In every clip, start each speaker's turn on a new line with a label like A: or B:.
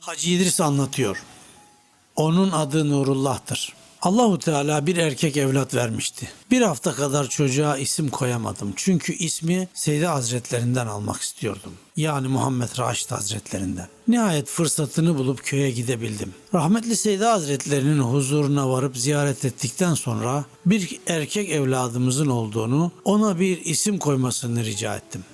A: Hacı İdris anlatıyor. Onun adı Nurullah'tır. Allahu Teala bir erkek evlat vermişti. Bir hafta kadar çocuğa isim koyamadım. Çünkü ismi Seydi Hazretlerinden almak istiyordum. Yani Muhammed Raşid Hazretlerinden. Nihayet fırsatını bulup köye gidebildim. Rahmetli Seydi Hazretlerinin huzuruna varıp ziyaret ettikten sonra bir erkek evladımızın olduğunu ona bir isim koymasını rica ettim.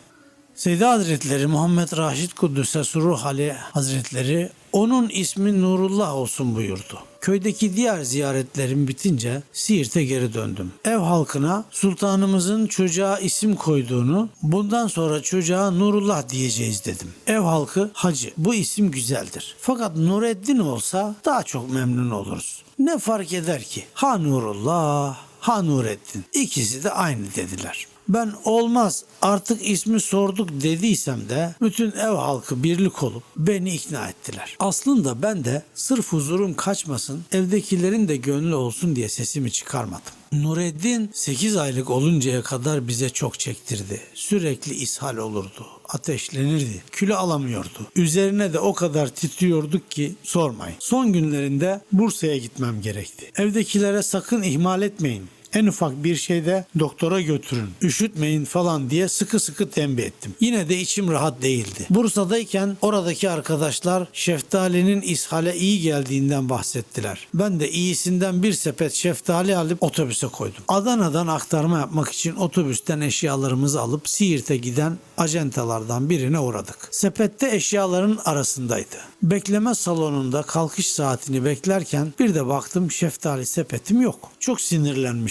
A: Seydi Hazretleri Muhammed Raşid Kuddüs'e Suruh Ali Hazretleri onun ismi Nurullah olsun buyurdu. Köydeki diğer ziyaretlerim bitince Siirt'e geri döndüm. Ev halkına sultanımızın çocuğa isim koyduğunu, bundan sonra çocuğa Nurullah diyeceğiz dedim. Ev halkı hacı bu isim güzeldir. Fakat Nureddin olsa daha çok memnun oluruz. Ne fark eder ki? Ha Nurullah, ha Nureddin. İkisi de aynı dediler. Ben olmaz artık ismi sorduk dediysem de bütün ev halkı birlik olup beni ikna ettiler. Aslında ben de sırf huzurum kaçmasın evdekilerin de gönlü olsun diye sesimi çıkarmadım. Nureddin 8 aylık oluncaya kadar bize çok çektirdi. Sürekli ishal olurdu. Ateşlenirdi. Kilo alamıyordu. Üzerine de o kadar titriyorduk ki sormayın. Son günlerinde Bursa'ya gitmem gerekti. Evdekilere sakın ihmal etmeyin. En ufak bir şeyde doktora götürün, üşütmeyin falan diye sıkı sıkı tembih ettim. Yine de içim rahat değildi. Bursa'dayken oradaki arkadaşlar şeftalinin ishale iyi geldiğinden bahsettiler. Ben de iyisinden bir sepet şeftali alıp otobüse koydum. Adana'dan aktarma yapmak için otobüsten eşyalarımızı alıp Siirt'e giden acentalardan birine uğradık. Sepette eşyaların arasındaydı. Bekleme salonunda kalkış saatini beklerken bir de baktım şeftali sepetim yok. Çok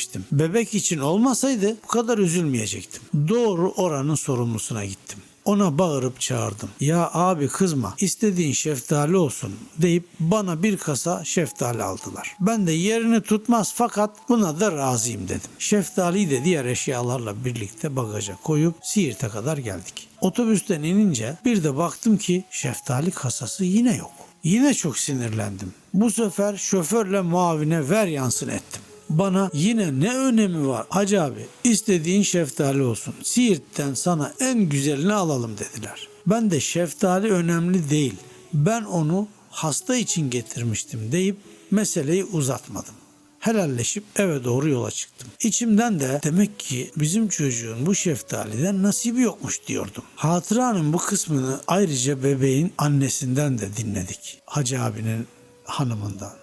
A: sinirlenmiştim. Bebek için olmasaydı bu kadar üzülmeyecektim. Doğru oranın sorumlusuna gittim. Ona bağırıp çağırdım. Ya abi kızma istediğin şeftali olsun deyip bana bir kasa şeftali aldılar. Ben de yerini tutmaz fakat buna da razıyım dedim. Şeftaliyi de diğer eşyalarla birlikte bagaja koyup Siirt'e kadar geldik. Otobüsten inince bir de baktım ki şeftali kasası yine yok. Yine çok sinirlendim. Bu sefer şoförle muavine ver yansın ettim. Bana yine ne önemi var Hacı abi istediğin şeftali olsun. Siirt'ten sana en güzelini alalım dediler. Ben de şeftali önemli değil. Ben onu hasta için getirmiştim deyip meseleyi uzatmadım. Helalleşip eve doğru yola çıktım. İçimden de demek ki bizim çocuğun bu şeftaliden nasibi yokmuş diyordum. Hatıranın bu kısmını ayrıca bebeğin annesinden de dinledik. Hacı abinin hanımından.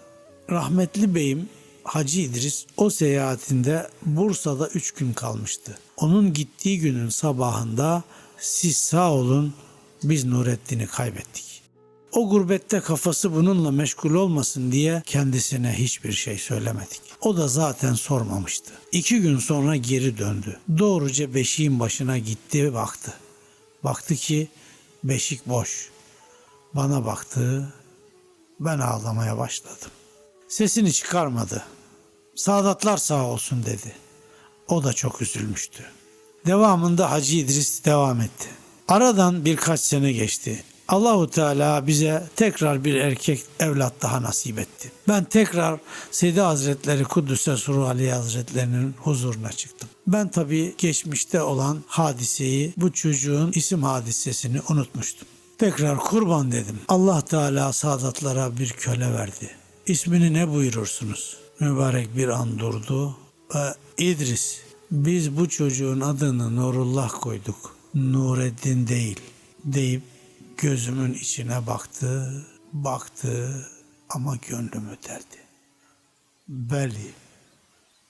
A: Rahmetli beyim Hacı İdris o seyahatinde Bursa'da üç gün kalmıştı. Onun gittiği günün sabahında siz sağ olun biz Nurettin'i kaybettik. O gurbette kafası bununla meşgul olmasın diye kendisine hiçbir şey söylemedik. O da zaten sormamıştı. İki gün sonra geri döndü. Doğruca beşiğin başına gitti baktı. Baktı ki beşik boş. Bana baktı. Ben ağlamaya başladım. Sesini çıkarmadı. Saadatlar sağ olsun dedi. O da çok üzülmüştü. Devamında Hacı İdris devam etti. Aradan birkaç sene geçti. Allahu Teala bize tekrar bir erkek evlat daha nasip etti. Ben tekrar Seydi Hazretleri Kuddüs'e Suru Ali Hazretlerinin huzuruna çıktım. Ben tabii geçmişte olan hadiseyi, bu çocuğun isim hadisesini unutmuştum. Tekrar kurban dedim. Allah Teala saadatlara bir köle verdi. İsmini ne buyurursunuz? Mübarek bir an durdu ve İdris biz bu çocuğun adını Nurullah koyduk. Nureddin değil deyip gözümün içine baktı, baktı ama gönlümü deldi. Beli,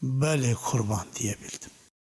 A: beli kurban diyebildim.